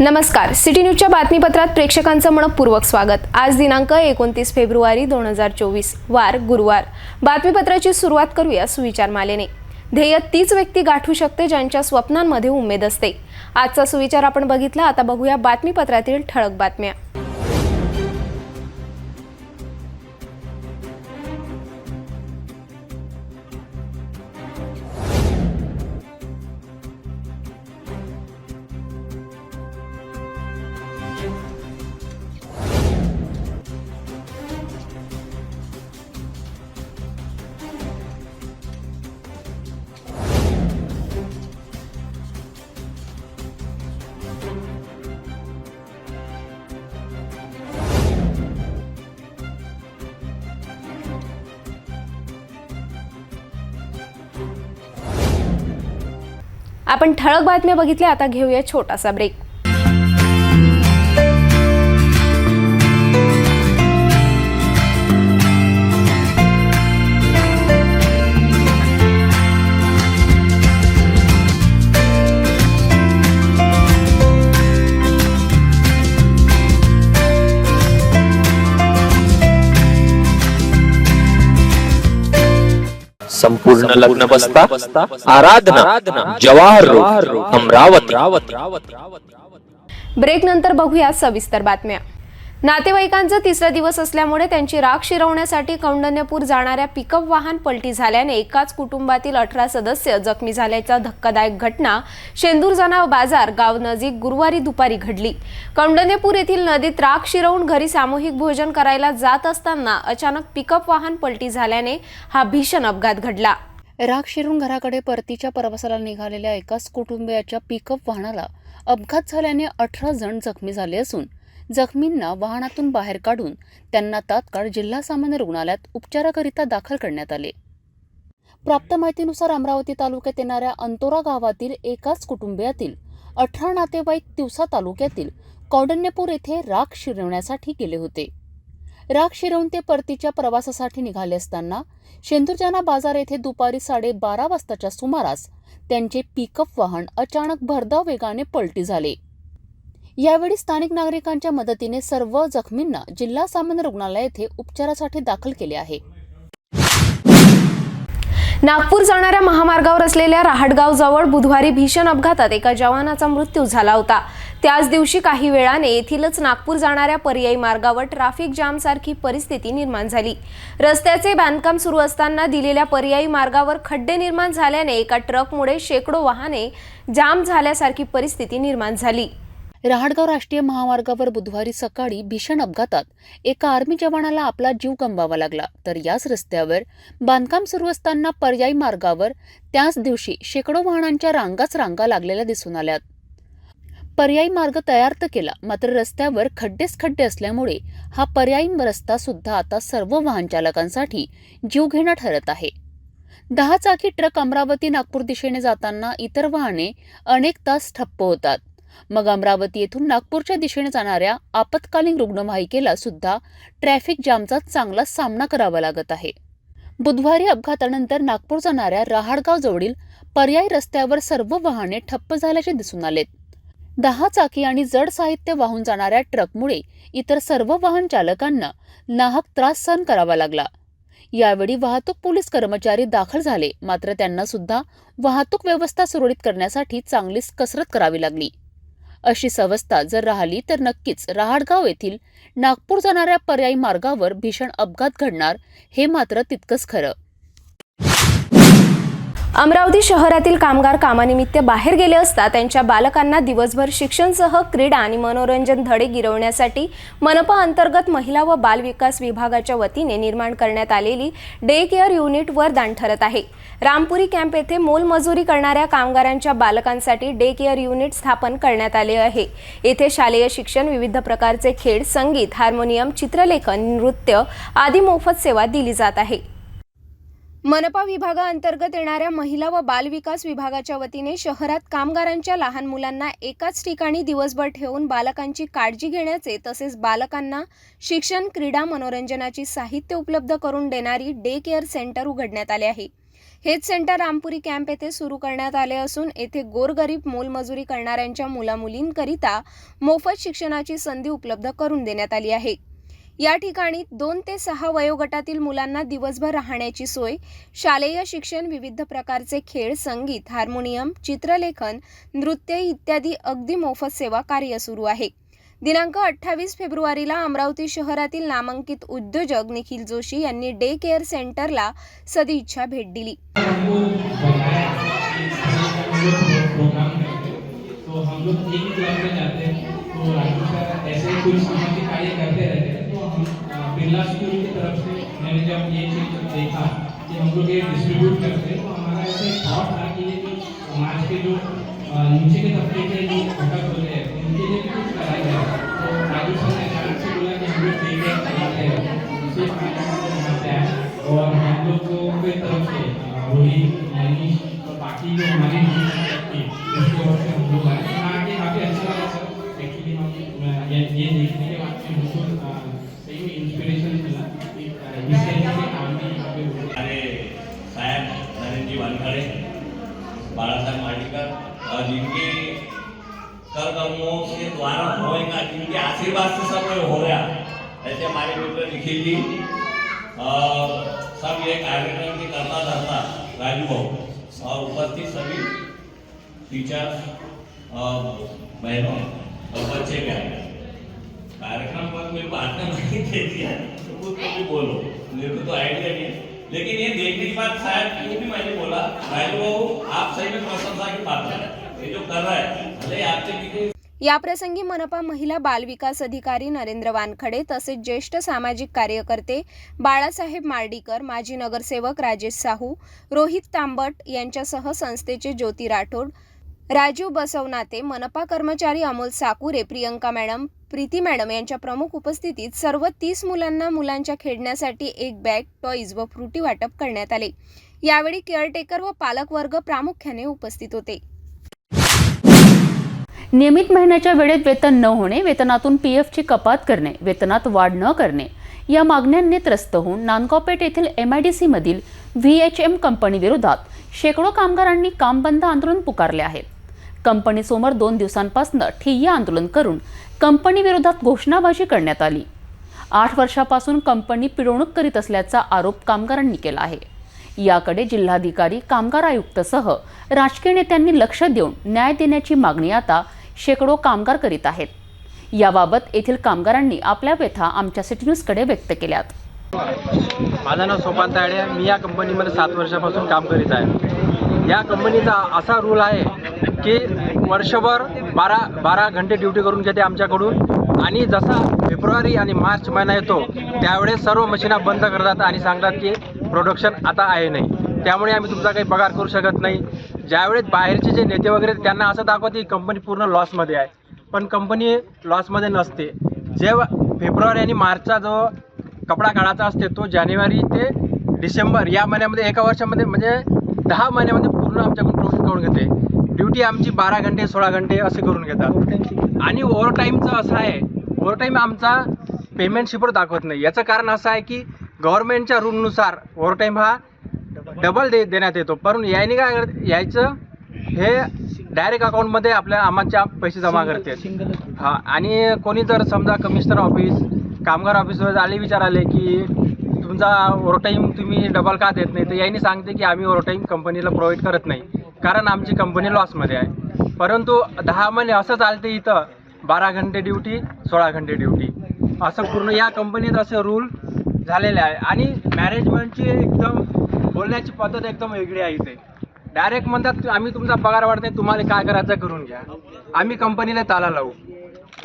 नमस्कार. सिटी न्यूजच्या बातमीपत्रात प्रेक्षकांचं मनपूर्वक स्वागत. आज दिनांक एकोणतीस फेब्रुवारी दोन हजार चोवीस वार गुरुवार. बातमीपत्राची सुरुवात करूया सुविचार मालेने. ध्येय तीच व्यक्ती गाठू शकते ज्यांच्या स्वप्नांमध्ये उमेद असते. आजचा सुविचार आपण बघितला आता बघूया बातमीपत्रातील ठळक बातम्या. आपण ठळक बातम्या बघितल्या आता घेऊया छोटासा ब्रेक संपूर्ण लग्न बसता आराधना जवाहर रोड अमरावती. ब्रेक नंतर बघूया सविस्तर बातम्या. नातेवाईकांचा तिसरा दिवस असल्यामुळे त्यांची राख शिरवण्यासाठी कौंडण्यपूर जाणाऱ्या पिकअप वाहन पलटी झाल्याने एकाच कुटुंबातील अठरा सदस्य जखमी झाल्याच्या धक्कादायक घटना शेंदूरजना बाजार गाव नजीक गुरुवारी दुपारी घडली. कौंडण्यपूर येथील नदीत राख शिरवून घरी सामूहिक भोजन करायला जात असताना अचानक पिकअप वाहन पलटी झाल्याने हा भीषण अपघात घडला. राग शिरून घराकडे परतीच्या प्रवासाला निघालेल्या एकाच कुटुंबियाच्या पिकअप वाहनाला अपघात झाल्याने अठरा जण जखमी झाले असून जखमींना वाहनातून बाहेर काढून त्यांना तात्काळ जिल्हा सामान्य रुग्णालयात उपचाराकरिता दाखल करण्यात आले. प्राप्त माहितीनुसार अमरावती तालुक्यात येणाऱ्या अंतोरा गावातील एकाच कुटुंबियातील अठरा नातेवाईक तिवसा तालुक्यातील कौंडण्यपूर येथे राख शिरवण्यासाठी गेले होते. राख शिरवून ते परतीच्या प्रवासासाठी निघाले असताना शेंदुरजाना बाजार येथे दुपारी साडेबारा वाजताच्या सुमारास त्यांचे पिकअप वाहन अचानक भरधाव वेगाने पलटी झाले. यावेळी स्थानिक नागरिकांच्या मदतीने सर्व जखमींना जिल्हा सामान्य रुग्णालय येथे उपचारासाठी दाखल केले आहे. नागपूर जाणाऱ्या महामार्गावर असलेल्या रहाटगाव जवळ बुधवारी भीषण अपघातात एका जवानाचा मृत्यू झाला होता. त्याच दिवशी काही वेळाने येथीलच नागपूर जाणाऱ्या पर्यायी मार्गावर ट्रॅफिक जाम सारखी परिस्थिती निर्माण झाली. रस्त्याचे बांधकाम सुरू असताना दिलेल्या पर्यायी मार्गावर खड्डे निर्माण झाल्याने एका ट्रकमुळे शेकडो वाहने जाम झाल्यासारखी परिस्थिती निर्माण झाली. रहाडगाव राष्ट्रीय महामार्गावर बुधवारी सकाळी भीषण अपघातात एका आर्मी जवानाला आपला जीव गमवावा लागला. तर याच रस्त्यावर बांधकाम सुरू असताना पर्यायी मार्गावर त्याच दिवशी शेकडो वाहनांच्या रांगाच रांगा लागलेल्या दिसून आल्यात. पर्यायी मार्ग तयार तर केला मात्र रस्त्यावर खड्डेच खड्डे असल्यामुळे हा पर्यायी रस्ता सुद्धा आता सर्व वाहन चालकांसाठी जीवघेणा ठरत आहे. दहा चाकी ट्रक अमरावती नागपूर दिशेने जाताना इतर वाहने अनेक तास ठप्प होतात. मग अमरावती येथून नागपूरच्या दिशेने जाणाऱ्या आपत्कालीन रुग्णवाहिकेला सुद्धा ट्रॅफिक जामचा चांगला सामना करावा लागत आहे. बुधवारी अपघातानंतर नागपूर जाणाऱ्या रहाडगाव जवळील पर्यायी रस्त्यावर सर्व वाहने ठप्प झाल्याचे दिसून आलेत दहा चाकी आणि जड साहित्य वाहून जाणाऱ्या ट्रकमुळे इतर सर्व वाहन चालकांना नाहक त्रास सहन करावा लागला. यावेळी वाहतूक पोलीस कर्मचारी दाखल झाले मात्र त्यांना सुद्धा वाहतूक व्यवस्था सुरळीत करण्यासाठी चांगलीच कसरत करावी लागली. अशीच अवस्था जर राहिली तर नक्कीच रहाडगाव येथील नागपूर जाणाऱ्या पर्यायी मार्गावर भीषण अपघात घडणार हे मात्र तितकंच खरं. अमरावती शहरातील कामगार कामानिमित्त बाहेर गेले असता त्यांच्या बालकांना दिवसभर शिक्षणसह क्रीडा आणि मनोरंजन धडे गिरवण्यासाठी मनपा अंतर्गत महिला व बाल विकास विभागाच्या वतीने निर्माण करण्यात आलेली डे केअर युनिट वरदान ठरत आहे. रामपुरी कॅम्प येथे मोलमजुरी करणाऱ्या कामगारांच्या बालकांसाठी डे केअर युनिट स्थापन करण्यात आले आहे. येथे शालेय शिक्षण विविध प्रकारचे खेळ संगीत हार्मोनियम चित्रलेखन नृत्य आदी मोफत सेवा दिली जात आहे. मनपा विभागाअंतर्गत येणाऱ्या महिला व बालविकास विभागाच्या वतीने शहरात कामगारांच्या लहान मुलांना एकाच ठिकाणी दिवसभर ठेवून बालकांची काळजी घेण्याचे तसेच बालकांना शिक्षण क्रीडा मनोरंजनाची साहित्य उपलब्ध करून देणारी डे केअर सेंटर उघडण्यात आले आहे. हेच सेंटर रामपुरी कॅम्प येथे सुरू करण्यात आले असून येथे गोरगरीब मोलमजुरी करणाऱ्यांच्या मुलामुलींकरिता मोफत शिक्षणाची संधी उपलब्ध करून देण्यात आली आहे. या ठिकाणी दोन ते सहा वयोगटातील मुलांना दिवसभर राहण्याची सोय शालेय शिक्षण विविध प्रकारचे खेळ संगीत हार्मोनियम चित्रलेखन नृत्य इत्यादी अगदी मोफत सेवा कार्य सुरू आहे. दिनांक अठ्ठावीस फेब्रुवारीला अमरावती शहरातील नामांकित उद्योजक निखिल जोशी यांनी डे केअर सेंटरला सदिच्छा भेट दिली. तो हम लोग तीन क्लब में जाते हैं तो राजू ऐसे कुछ सामाजिक कार्य करते रहते हैं। बिरला स्कूल की तरफ़ से मैंने जब ये चीज़ देखा कि हम लोग ये डिस्ट्रीब्यूट करते हैं तो हमारा ऐसे थॉट था कि ये समाज के जो नीचे के तबके के जो घटक होते हैं, उनके लिए भी कुछ कराया जाए। तो राजू सर ने अचानक से बोला कि हम लोग रहे चलाते हैं। उसे लोग यहाँ पे और हम लोग के तरफ़ से रोहित मनीष और बाकी जो हमारी से हम लोग आए। यहाँ आके काफ़ी अच्छा लगा, सर। एक्चुअली हम ये देखने के बाद फिर बिल्कुल अ, मिला कि अ, इस वानखड़े बाळासाहेब मांडीकर और जिनके कर कर्मों के? द्वारा होएगा जिनके आशीर्वाद से सब हो रहा ऐसे हमारे मित्र निखिल जी सब ये कार्यक्रम के करता धरता राजू भाऊ और उपस्थित सभी टीचर्स बहनों और बच्चे भी आए। कार्यक्रम मेरे को आने नहीं दे दिया। तो खुद को भी बोलो। मेरे को तो आइडिया नहीं है। लेकिन ये देखने के बाद शायद ये भी मैंने बोला भाई बाबू आप सही में प्रशंसा के पात्र है। ये जो कर रहा है भले आपके आपसे किसी याप्रसंगी मनपा महिला बाल विकास अधिकारी नरेंद्र वानखडे तसेच ज्येष्ठ सामाजिक कार्यकर्ते बाळासाहेब मार्डीकर माजी नगरसेवक राजेश साहू रोहित तांबट यांच्यासह संस्थेचे ज्योती राठोड राजीव बसवनाते मनपा कर्मचारी अमोल साकुरे प्रियंका मॅडम प्रीती मॅडम यांच्या प्रमुख उपस्थितीत सर्व तीस मुलांना मुलांच्या खेळण्यासाठी एक बॅग टॉईज व फ्रुटी वाटप करण्यात आले. यावेळी केअरटेकर व पालक वर्ग प्रामुख्याने उपस्थित होते. नियमित महिन्याच्या वेळेत वेतन न होणे वेतनातून पी एफची कपात करणे वेतनात वाढ न करणे या मागण्यांनी त्रस्त होऊन नानकापेठ येथील एम आय डी सीमधील व्ही एच एम कंपनीविरोधात शेकडो कामगारांनी काम बंद आंदोलन पुकारले आहे कंपनीसमोर दोन दिवसांपासून ठिय्या आंदोलन करून कंपनीविरोधात घोषणाबाजी करण्यात आली. आठ वर्षापासून कंपनी पिळवणूक करीत असल्याचा आरोप कामगारांनी केला आहे. याकडे जिल्हाधिकारी कामगार आयुक्तसह राजकीय नेत्यांनी लक्ष देऊन न्याय देण्याची मागणी आता शेकडो कामगार करीत आहेत. याबाबत येथील कामगारांनी आपल्या व्यथा आमच्या सिटी न्यूजकडे व्यक्त केल्यात. माझं नाव सोपान तायडे मी या कंपनीमध्ये सात वर्षापासून काम करीत आहे. या कंपनीचा असा रूल आहे की वर्षभर बारा बारा घंटे ड्युटी करून घेते आमच्याकडून. आणि जसा फेब्रुवारी आणि मार्च महिना येतो त्यावेळेस सर्व मशिना बंद करतात आणि सांगतात की प्रोडक्शन आता आहे नाही. त्यामुळे आम्ही तुमचा काही पगार करू शकत नाही. ज्यावेळेस बाहेरचे जे नेते वगैरे आहेत, त्यांना असं दाखवते की कंपनी पूर्ण लॉसमध्ये आहे. पण कंपनी लॉसमध्ये नसते. जेव्हा फेब्रुवारी आणि मार्चचा जो कपडा काढायचा असते तो जानेवारी ते डिसेंबर या महिन्यामध्ये एका वर्षामध्ये म्हणजे दहा महिन्यामध्ये पूर्ण आमच्याकडून प्रॉफिट करून घेते. ड्युटी आमची बारा घंटे सोळा घंटे असे करून घेतात. आणि ओव्हरटाईमचं असं आहे ओव्हरटाईम आमचा पेमेंट शिपर दाखवत नाही. याचं कारण असं आहे की गव्हर्नमेंटच्या रूलनुसार ओव्हरटाईम हा डबल दे देण्यात येतो. परंतु याने काय यायचं हे डायरेक्ट अकाउंटमध्ये आपल्या आम्हाच्या पैसे जमा करते हा आणि कोणी जर समजा कमिशनर ऑफिस कामगार ऑफिसवर आले विचार आले की तुमचा ओव्हरटाईम तुम्ही डबल का देत नाही? तर यांनी सांगते की आम्ही ओव्हरटाईम कंपनीला प्रोव्हाइड करत नाही. कारण आमची कंपनी लॉसमध्ये आहे. परंतु दहा महिने असं चालते इथं बारा घंटे ड्युटी सोळा घंटे ड्युटी असं पूर्ण या कंपनीत असं रूल झालेले आहे. आणि मॅनेजमेंटची एकदम बोलण्याची पद्धत एकदम वेगळी आहे इथे. डायरेक्ट म्हणतात आम्ही तुमचा पगार वाढते तुम्हाला काय करायचं करून घ्या. आम्ही कंपनीला ताला लावू.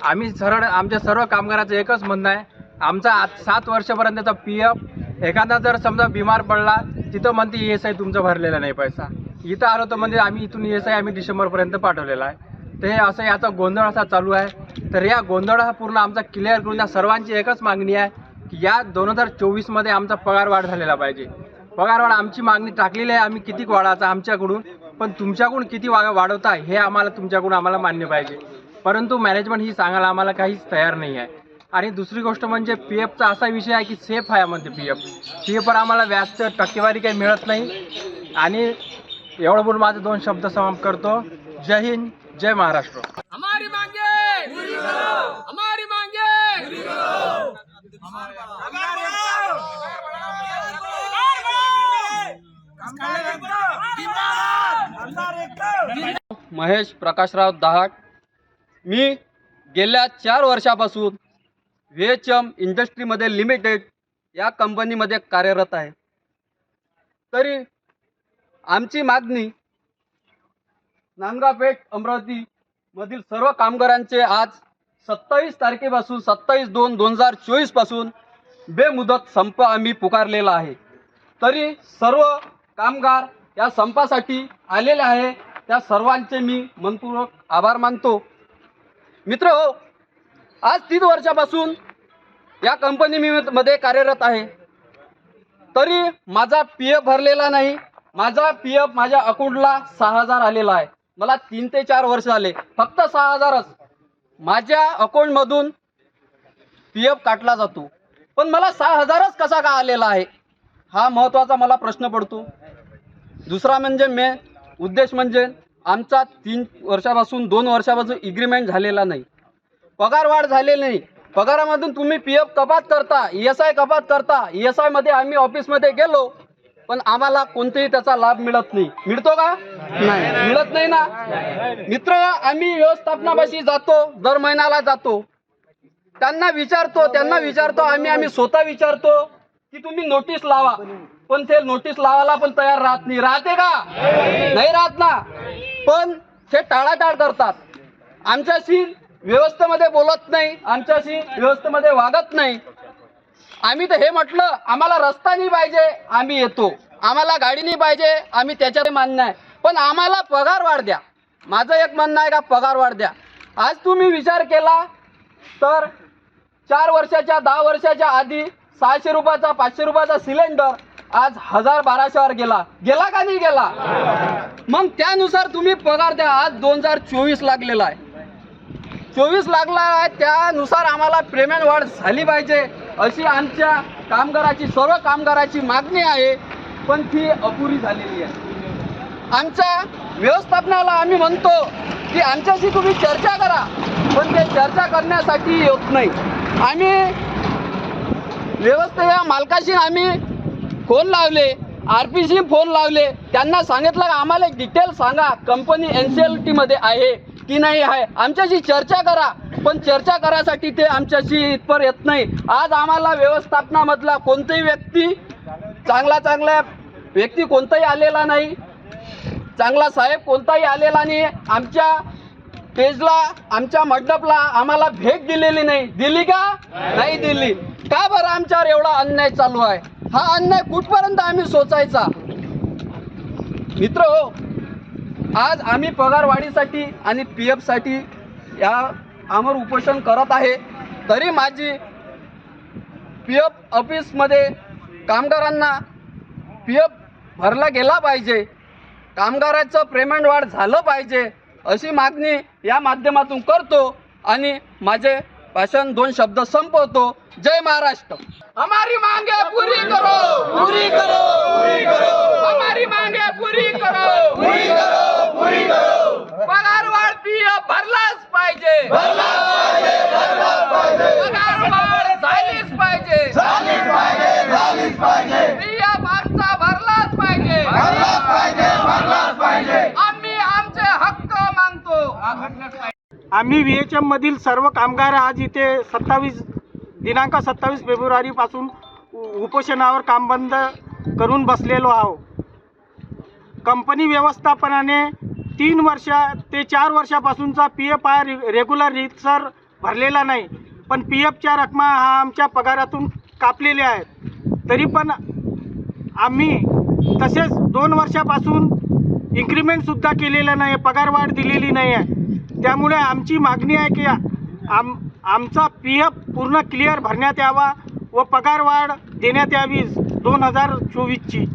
आम्ही सरळ आमच्या सर्व कामगाराचं एकच म्हणणं आहे आमचा आज सात वर्षापर्यंतचा पी एफ एखादा जर समजा बिमार पडला तिथं म्हणते ई एस आय तुमचं भरलेला नाही पैसा. इथं आलो तर म्हणजे आम्ही इथून ई एस आय आम्ही डिसेंबरपर्यंत पाठवलेला आहे. तर हे असं याचा गोंधळ असा चालू आहे. तर या गोंधळ हा पूर्ण आमचा क्लिअर करून या सर्वांची एकच मागणी आहे की या दोन हजार चोवीसमध्ये आमचा पगार वाढ झालेला पाहिजे. पगार वाढ आमची मागणी टाकलेली आहे आम्ही किती वाढायचा आमच्याकडून पण तुमच्याकडून किती वा वाढवता हे आम्हाला तुमच्याकडून आम्हाला मान्य पाहिजे. परंतु मॅनेजमेंट ही सांगायला आम्हाला काहीच तयार नाही आहे. आणि दुसरी गोष्ट म्हणजे पी एफचा असा विषय आहे की सेफ आहे म्हणते पी एफ पी एफवर आम्हाला व्याजचं टक्केवारी काही मिळत नाही. आणि एवढं बोलून माझे दोन शब्द समाप्त करतो. जय हिंद जय महाराष्ट्र. हमारी मांगे! पूरी करो हमारी मांगे! पूरी करो महेश प्रकाशराव दहाट मी गेल्या चार वर्षापासून व्ही एच एम इंडस्ट्रीमध्ये लिमिटेड या कंपनीमध्ये कार्यरत आहे. तरी आमची मागणी नांदगापेठ अमरावतीमधील सर्व कामगारांचे आज सत्तावीस तारखेपासून सत्तावीस दोन दोन हजार चोवीसपासून बेमुदत संप आम्ही पुकारलेला आहे. तरी सर्व कामगार या संपासाठी आलेले आहे. त्या सर्वांचे मी मनपूर्वक आभार मानतो. मित्र हो आज तीन वर्षापासून या कंपनी मी मध्ये कार्यरत आहे. तरी माझा पी एफ भरलेला नाही. माझा पी एफ माझ्या अकाउंटला सहा हजार आलेला आहे. मला तीन ते चार वर्ष झाले. फक्त सहा हजारच. माझ्या अकाउंटमधून पी एफ काटला जातो. पण मला सहा हजारच कसा का आलेला आहे? हा महत्त्वाचा मला प्रश्न पडतो. दुसरा म्हणजे मेन उद्देश म्हणजे आमचा तीन वर्षापासून दोन वर्षापासून इग्रीमेंट झालेला नाही. पगार वाढ झालेली नाही. पगारामधून तुम्ही पी एफ कपात करता ई एस आय कपात करता ई एस आयमध्ये आम्ही ऑफिसमध्ये गेलो पण आम्हाला कोणतेही त्याचा लाभ मिळत नाही. मिळतो का? नाही. मिळत नाही ना? मित्र आम्ही व्यवस्थापनापाशी जातो दर महिन्याला जातो. त्यांना विचारतो त्यांना विचारतो आम्ही आम्ही स्वतः विचारतो की तुम्ही नोटीस लावा. पण ते नोटीस लावायला पण तयार राहत नाही. राहते का? नाही राहत ना? पण ते टाळाटाळ करतात. आमच्याशी व्यवस्थेमध्ये बोलत नाही आमच्याशी व्यवस्थेमध्ये वागत नाही. आम्ही तर हे म्हटलं आम्हाला रस्ता नाही पाहिजे आम्ही येतो. आम्हाला गाडी नाही पाहिजे आम्ही त्याच्यात मान्य आहे. पण आम्हाला पगार वाढ द्या. माझं एक म्हणणं आहे का पगार वाढ द्या. आज तुम्ही विचार केला तर चार वर्षाच्या दहा वर्षाच्या आधी सहाशे रुपयाचा पाचशे रुपयाचा सिलेंडर आज हजार बाराशेवर गेला. गेला का नाही गेला? मग त्यानुसार तुम्ही पगार द्या. आज दोन हजार चोवीस लागलेला आहे. चोवीस लागला आहे त्यानुसार आम्हाला पेमेंट वाढ झाली पाहिजे अशी आमच्या कामगाराची सर्व कामगाराची मागणी आहे पण ती अपुरी झालेली आहे. आमच्या व्यवस्थापनाला आम्ही म्हणतो की आमच्याशी तुम्ही चर्चा करा पण ते चर्चा करण्यासाठी येत नाही. आम्ही व्यवस्था मालकाशी आम्ही फोन लावले आर पी सी फोन लावले त्यांना सांगितलं आम्हाला डिटेल सांगा कंपनी एन सी एल टीमध्ये आहे. की नाही आहे? आमच्याशी चर्चा करा पण चर्चा करायसाठी ते आमच्याशी इथपर येत नाही. आज आम्हाला व्यवस्थापनामधला कोणताही व्यक्ती चांगला चांगला व्यक्ती कोणताही आलेला नाही. चांगला साहेब कोणताही आलेला नाही. आमच्या पेजला आमच्या मंडपला आम्हाला भेट दिलेली नाही. दिली का? नाही दिली. का बरं आमच्यावर एवढा अन्याय चालू आहे? हा अन्याय कुठपर्यंत आम्ही सोचायचा मित्र हो आज आम्ही पगारवाढीसाठी आणि पी एफसाठी या आमर उपोषण करत आहे. तरी माझी पी एफ ऑफिसमध्ये कामगारांना पी एफ भरला गेला पाहिजे. कामगाराचं पेमेंट वाढ झालं पाहिजे अशी मागणी या माध्यमातून करतो आणि माझे भाषण दोन शब्द संपवतो. जय महाराष्ट्र. हमारी मांगे पूरी करो. पूरी करो. पूरी करो हमारी मांगे पूरी करो पूरी करो. पूरी करो. पगार वाढ पीएफ भरलाच पाहिजे. भरलाच पाहिजे भरलाच पाहिजे पगार वाढ झालीच पाहिजे. झालीच पाहिजे झालीच पाहिजे पीएफ आमचा भरलाच पाहिजे. भरलाच पाहिजे भरलाच पाहिजे आम्ही आमचे हक्क मागतो आम्ही व्हीएचएम मधील सर्व कामगार आज इथे सत्तावीस दिनांक सत्तावीस फेब्रुवारीपासून उ- उपोषणावर काम बंद करून बसलेलो आहो कंपनी व्यवस्थापनाने तीन वर्ष ते चार वर्षापासूनचा पी एफ हा रे रेग्युलर रितसर भरलेला नाही. पण पी एफच्या रकमा हा आमच्या पगारातून कापलेल्या आहेत. तरी पण आम्ही तसेच दोन वर्षापासून इन्क्रिमेंटसुद्धा केलेलं नाही पगारवाढ दिलेली नाही आहे. त्यामुळे आमची मागणी आहे की आम आमचा पी एफ पूर्ण क्लिअर भरण्यात यावा व पगारवाढ देण्यात यावी दोन हजार चोवीसची.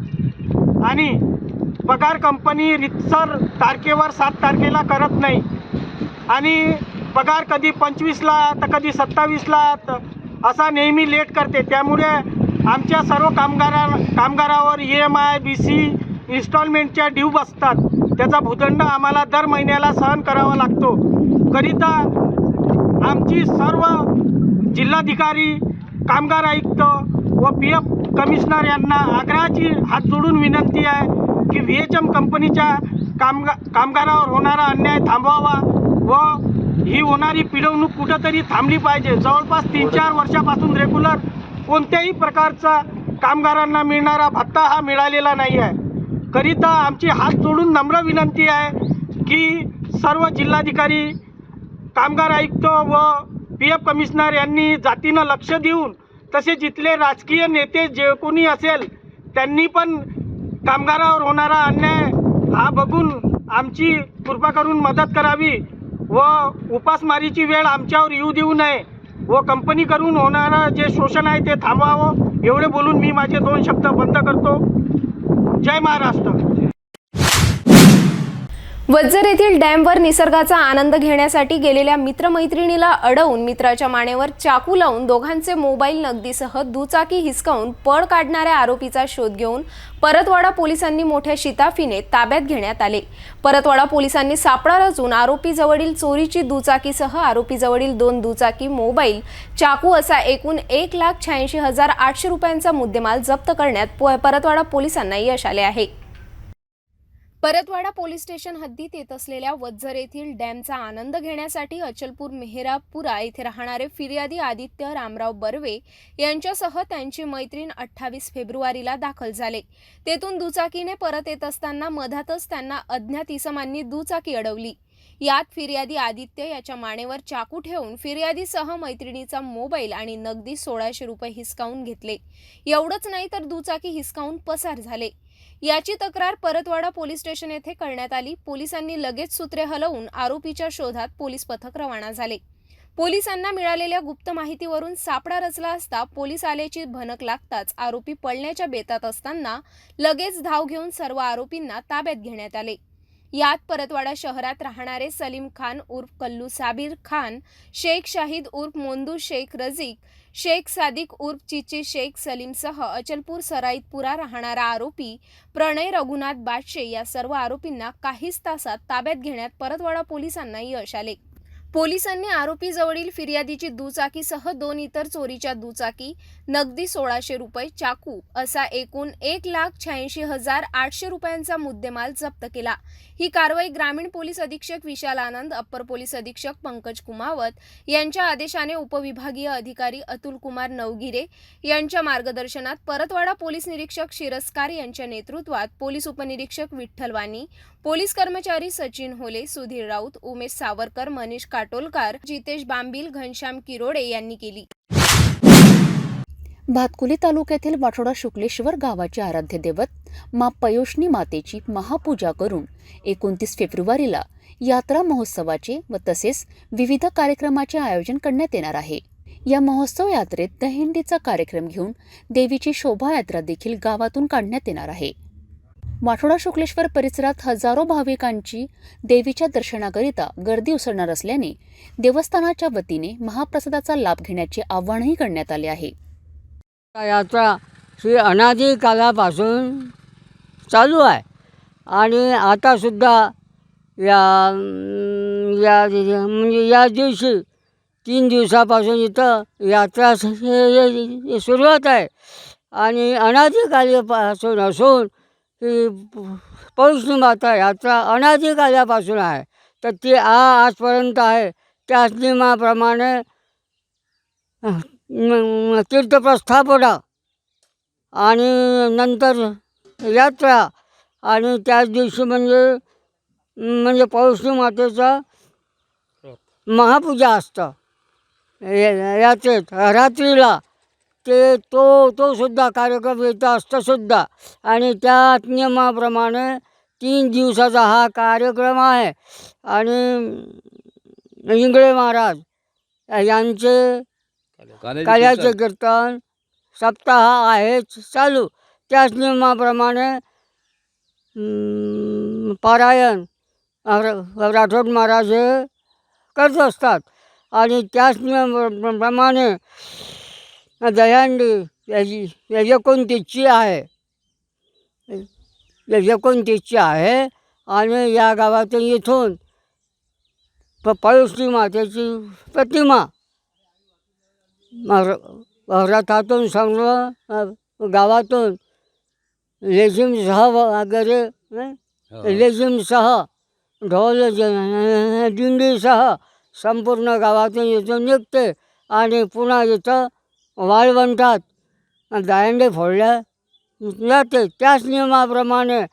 आणि पगार कंपनी रितसर तारखेवर सात तारखेला करत नाही. आणि पगार कधी पंचवीसला तर कधी सत्तावीसला असा नेहमी लेट करते. त्यामुळे आमच्या सर्व कामगारा कामगारावर E M I B C इन्स्टॉलमेंटच्या due बसतात. त्याचा भूदंड आम्हाला दर महिन्याला सहन करावा लागतो. करिता आमची सर्व जिल्हाधिकारी कामगार आयुक्त व पी एफ कमिशनर यांना आग्रहाची हात जोडून विनंती आहे. की व्ही एच एम कंपनीच्या कामगा कामगारावर होणारा अन्याय थांबवावा व ही होणारी पिळवणूक कुठंतरी थांबली पाहिजे. जवळपास तीन चार वर्षापासून रेग्युलर कोणत्याही प्रकारचा कामगारांना मिळणारा भत्ता हा मिळालेला नाही आहे. करिता आमची हात जोडून नम्र विनंती आहे की सर्व जिल्हाधिकारी कामगार आयुक्त व पी एफ कमिशनर यांनी जातीनं लक्ष देऊन तसे जिथले राजकीय नेते जे कोणी असेल त्यांनी पण कामगारावर होणारा अन्याय हा बघून आमची कृपा करून मदत करावी व उपासमारीची वेळ आमच्यावर येऊ देऊ नये व कंपनीकडून होणारं जे शोषण आहे ते थांबवावं एवढे बोलून मी माझे दोन शब्द बंद करतो. जय महाराष्ट्र. वज्जर येथील डॅमवर निसर्गाचा आनंद घेण्यासाठी गेलेल्या मित्रमैत्रिणीला अडवून मित्राच्या मानेवर चाकू लावून दोघांचे मोबाईल नगदीसह दुचाकी हिसकावून पळ काढणाऱ्या आरोपीचा शोध घेऊन परतवाडा पोलिसांनी मोठ्या शिताफीने ताब्यात घेण्यात आले. परतवाडा पोलिसांनी सापळा रचून आरोपीजवळील चोरीची दुचाकीसह आरोपीजवळील दोन दुचाकी मोबाईल चाकू असा एकूण एक लाख शहाऐंशी हजार आठशे रुपयांचा मुद्देमाल जप्त करण्यात प- परतवाडा पोलिसांना यश आले आहे. परतवाडा पोलीस स्टेशन हद्दीत येत असलेल्या वज्जर येथील डॅमचा आनंद घेण्यासाठी अचलपूर मेहरापुरा येथे राहणारे फिर्यादी आदित्य रामराव बर्वे यांच्यासह त्यांची मैत्रीण अठ्ठावीस फेब्रुवारीला दाखल झाले. तेथून दुचाकीने परत येत असताना मधातच त्यांना अज्ञात इसमांनी दुचाकी अडवली. यात फिर्यादी आदित्य याच्या मानेवर चाकू ठेवून फिर्यादीसह मैत्रिणीचा मोबाईल आणि नगदी सोळाशे रुपये हिसकावून घेतले. एवढंच नाही तर दुचाकी हिसकावून पसार झाले. याची तक्रार परतवाडा पोलीस स्टेशन येथे करण्यात आली. पोलिसांनी लगेच सूत्रे हलवून आरोपीच्या शोधात पोलीस पथक रवाना झाले. पोलिसांना मिळालेल्या गुप्त माहितीवरून सापडा रचला असता पोलीस आल्याची भनक लागताच आरोपी पळण्याच्या बेतात असताना लगेच धाव घेऊन सर्व आरोपींना ताब्यात घेण्यात आले. यात परतवाडा शहरात राहणारे सलीम खान उर्फ कल्लू साबीर खान शेख शाहिद उर्फ मोंदू शेख रझीक शेख सादिक उर्फ चिचे शेख सलीमसह अचलपूर सराईतपुरा राहणारा आरोपी प्रणय रघुनाथ बादशे या सर्व आरोपींना काहीच तासात ताब्यात घेण्यात परतवाडा पोलिसांना यश आले. पोलिसांनी आरोपीजवळील फिर्यादीची दुचाकीसह दोन इतर चोरीच्या दुचाकी नगदी सोळाशे रुपये चाकू असा एकूण एक लाख शहाऐंशी हजार आठशे रुपयांचा मुद्देमाल जप्त केला. ही कारवाई ग्रामीण पोलीस अधीक्षक विशाल आनंद अप्पर पोलीस अधीक्षक पंकज कुमावत यांच्या आदेशाने उपविभागीय अधिकारी अतुल कुमार नवगिरे यांच्या मार्गदर्शनात परतवाडा पोलीस निरीक्षक शिरस्कार यांच्या नेतृत्वात पोलीस उपनिरीक्षक विठ्ठल वानी पोलीस कर्मचारी सचिन होले सुधीर राऊत उमेश सावरकर मनीष काटोलकर जितेश बांबील घनश्याम किरोडे यांनी केली. भातकुली तालुक्यातील वाठोडा शुक्लेश्वर गावाचे आराध्य दैवत मा पयोष्णी मातेची महापूजा करून एकोणतीस फेब्रुवारीला यात्रा महोत्सवाचे व तसेच विविध कार्यक्रमाचे आयोजन करण्यात येणार आहे. या महोत्सव यात्रेत दहिंडीचा कार्यक्रम घेऊन देवीची शोभायात्रा देखील गावातून काढण्यात येणार आहे. वाठोडा शुक्लेश्वर परिसरात हजारो भाविकांची देवीच्या दर्शनाकरिता गर्दी उसळणार असल्याने देवस्थानाच्या वतीने महाप्रसादाचा लाभ घेण्याचे आवाहनही करण्यात आले आहे. यात्रा ही अनादी कालापासून चालू आहे. आणि आतासुद्धा या या म्हणजे या दिवशी तीन दिवसापासून इथं यात्रा सुरुवात आहे. आणि अनादिकालीपासून असून ही पौर्णिमाता यात्रा अनादिकाल्यापासून आहे. तर ती आ आजपर्यंत आहे. त्याच नियमाप्रमाणे तीर्थप्रस्थापना आणि नंतर यात्रा आणि त्याच दिवशी म्हणजे म्हणजे पौर्णिमातेचं महापूजा असतं. या- यात्रेत रात्रीला ते तो तो सुद्धा कार्यक्रम येतं असतं सुद्धा. आणि त्या नियमाप्रमाणे तीन दिवसाचा हा कार्यक्रम आहे. आणि इंगळे महाराज यांचे काल्याचे. कीर्तन सप्ताह आहेच चालू. त्याच नियमाप्रमाणे पारायण राठोड महाराज हे करत असतात. आणि त्याच नियमाप्रमाणे दह्यांडी याची एकोणतीसची आहे. एकोणतीसची आहे. आणि या गावातून इथून प पळुसली मातेची प्रतिमा र- रथातून सर्व गावातून. लेझिमसह वगैरे? लेझिमसह ढोल ज- दिंडीसह संपूर्ण गावातून इथून निघते आणि पुन्हा इथं वाळवंटात दांडे फोडल्या. जाते. त्याच नियमाप्रमाणे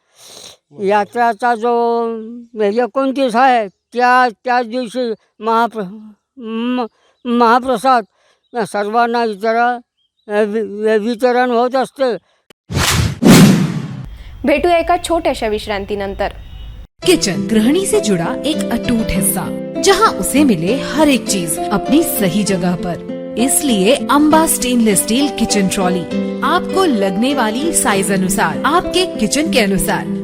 यात्राचा जो एकोणतीस आहे त्या त्याच दिवशी महाप्र महाप्रसाद सर्वांना वितरा वि- वितरण होत असते. भेटूया एका छोट्याशा विश्रांतीनंतर. किचन गृहिणी से जुड़ा एक अटूट हिस्सा जहाँ उसे मिले हर एक चीज़ अपनी सही जगह पर. इसलिए Amba stainless steel kitchen trolley आपको लगने वाली साइज़ अनुसार आपके किचन के अनुसार.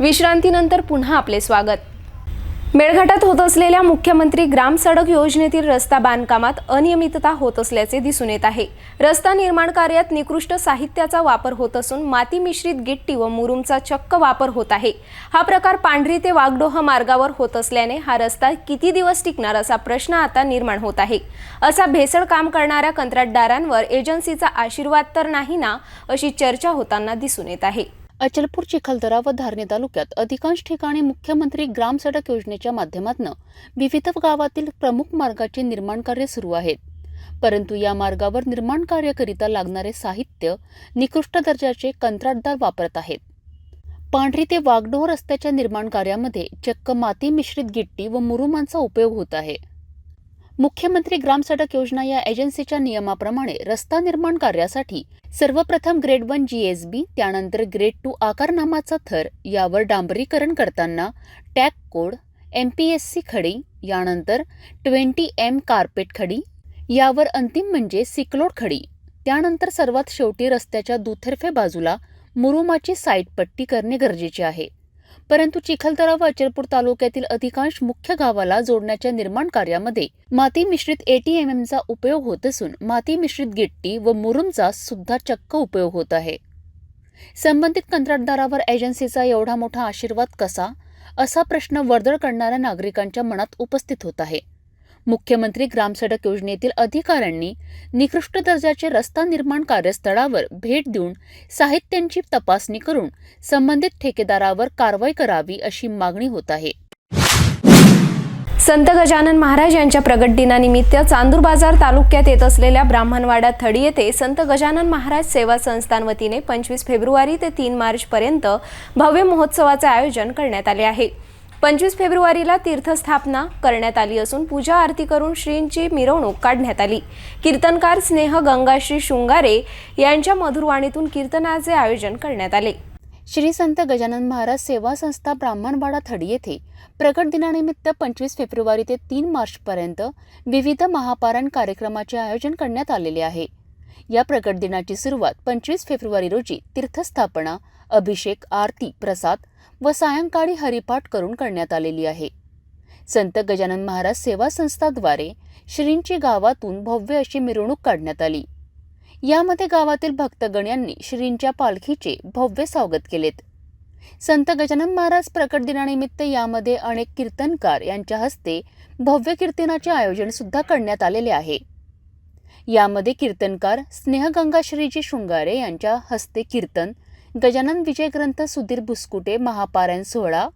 विश्रांतीनंतर पुन्हा आपले स्वागत. मेळघाटात होत असलेल्या मुख्यमंत्री ग्राम सडक योजनेतील रस्ता बांधकामात अनियमितता होत असल्याचे दिसून येत आहे. रस्ता निर्माण कार्यात निकृष्ट साहित्याचा वापर होत असून माती मिश्रित गिट्टी व मुरुमचा चक्क वापर होत आहे. हा प्रकार पांढरी ते वागडोह मार्गावर होत असल्याने हा रस्ता किती दिवस टिकणार असा प्रश्न आता निर्माण होत आहे. असा भेसळ काम करणाऱ्या कंत्राटदारांवर एजन्सीचा आशीर्वाद तर नाही ना अशी चर्चा होताना दिसून येत आहे. अचलपूर चिखलदरा व धारणी तालुक्यात अधिकांश ठिकाणी मुख्यमंत्री ग्राम सडक योजनेच्या माध्यमातून विविध गावातील प्रमुख मार्गाचे निर्माण कार्य सुरू आहेत. परंतु या मार्गावर निर्माण कार्याकरिता लागणारे साहित्य निकृष्ट दर्जाचे कंत्राटदार वापरत आहेत. पांढरी ते वागडोह रस्त्याच्या निर्माण कार्यामध्ये चक्क माती मिश्रित गिट्टी व मुरुमांचा उपयोग होत आहे. मुख्यमंत्री ग्राम सडक योजना या एजन्सीच्या नियमाप्रमाणे रस्ता निर्माण कार्यासाठी सर्वप्रथम grade one G S B त्यानंतर ग्रेड टू आकारनामाचा थर यावर डांबरीकरण करताना tack coat M P S C खडी यानंतर ट्वेंटी एम कार्पेट खडी यावर अंतिम म्हणजे सिक्लोड खडी. त्यानंतर सर्वात शेवटी रस्त्याच्या दुतर्फे बाजूला मुरुमाची साईटपट्टी करणे गरजेचे आहे. परंतु चिखलदरा व अचलपूर तालुक्यातील अधिकांश मुख्य गावाला जोडण्याच्या निर्माण कार्यामध्ये माती मिश्रित एटीएमएमचा उपयोग होत असून माती मिश्रित गिट्टी व मुरुमचा सुद्धा चक्क उपयोग होत आहे. संबंधित कंत्राटदारावर एजन्सीचा एवढा मोठा आशीर्वाद कसा? असा प्रश्न वर्दळ करणाऱ्या नागरिकांच्या मनात उपस्थित होत आहे. मुख्यमंत्री ग्रामसडक योजनेतील अधिकाऱ्यांनी निकृष्ट दर्जाचे रस्ता निर्माण कार्यस्थळावर भेट देऊन साहित्यांची तपासणी करून संबंधित ठेकेदारावर कारवाई करावी अशी मागणी होत आहे. संत गजानन महाराज यांच्या प्रगट दिनानिमित्त चांदूर बाजार तालुक्यात येत असलेल्या ब्राह्मणवाडा थडी येथे संत गजानन महाराज सेवा संस्थान वतीने पंचवीस फेब्रुवारी ते तीन मार्च पर्यंत भव्य महोत्सवाचे आयोजन करण्यात आले आहे. पंचवीस फेब्रुवारीला तीर्थस्थापना करण्यात आली असून पूजा आरती करून श्रींची मिरवणूक काढण्यात आली. कीर्तनकार स्नेह गंगाश्री शृंगारे यांच्या मधुरवाणीतून कीर्तनाचे आयोजन करण्यात आले. श्री संत गजानन महाराज सेवा संस्था ब्राह्मणवाडा थडी येथे प्रकट दिनानिमित्त पंचवीस फेब्रुवारी ते तीन मार्चपर्यंत विविध महापारायण कार्यक्रमाचे आयोजन करण्यात आलेले आहे. या प्रकट दिनाची सुरुवात पंचवीस फेब्रुवारी रोजी तीर्थस्थापना अभिषेक आरती प्रसाद व सायंकाळी हरिपाठ करून करण्यात आलेली आहे. संत गजानन महाराज सेवा संस्थाद्वारे श्रींची गावातून भव्य अशी मिरवणूक काढण्यात आली. यामध्ये गावातील भक्तगण यांनी श्रींच्या पालखीचे भव्य स्वागत केलेत. संत गजानन महाराज प्रकट दिनानिमित्त यामध्ये अनेक कीर्तनकार यांच्या हस्ते भव्य कीर्तनाचे आयोजन सुद्धा करण्यात आलेले आहे. यामध्ये कीर्तनकार स्नेहगंगा श्रीजी शृंगारे यांच्या हस्ते कीर्तन गजानन विजय ग्रंथ सुधीर बुसकुटे महापारायण सोहळा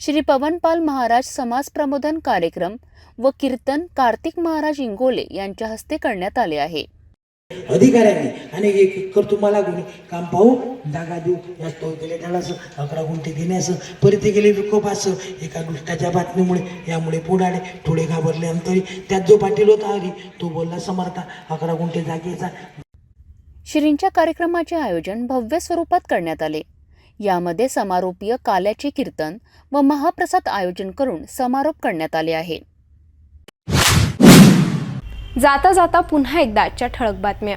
श्री पवनपाल महाराज समाज प्रबोधन कार्यक्रम व कीर्तन कार्तिक महाराज इंगोले यांच्या हस्ते करण्यात आले आहे. अधिकाऱ्यांनी आणि एक कर तुम्हाला कोणी काम पाहू जागा देऊ जास्त गेले त्यालाच अकरा गुंठे देण्याचं परत गेले विकोपाचं एका दुष्टाच्या बातमीमुळे यामुळे पुढाडे थोडे घाबरले अंतरी. त्यात जो पाटील होता हरी तो बोलला समर्था अकरा गुंठे जागेचा. श्रींच्या कार्यक्रमाचे आयोजन भव्य स्वरूपात करण्यात आले. यामध्ये समारोपीय काल्याचे कीर्तन व महाप्रसाद आयोजन करून समारोप करण्यात आले आहे. जाता जाता पुन्हा एकदा आजच्या ठळक बातम्या.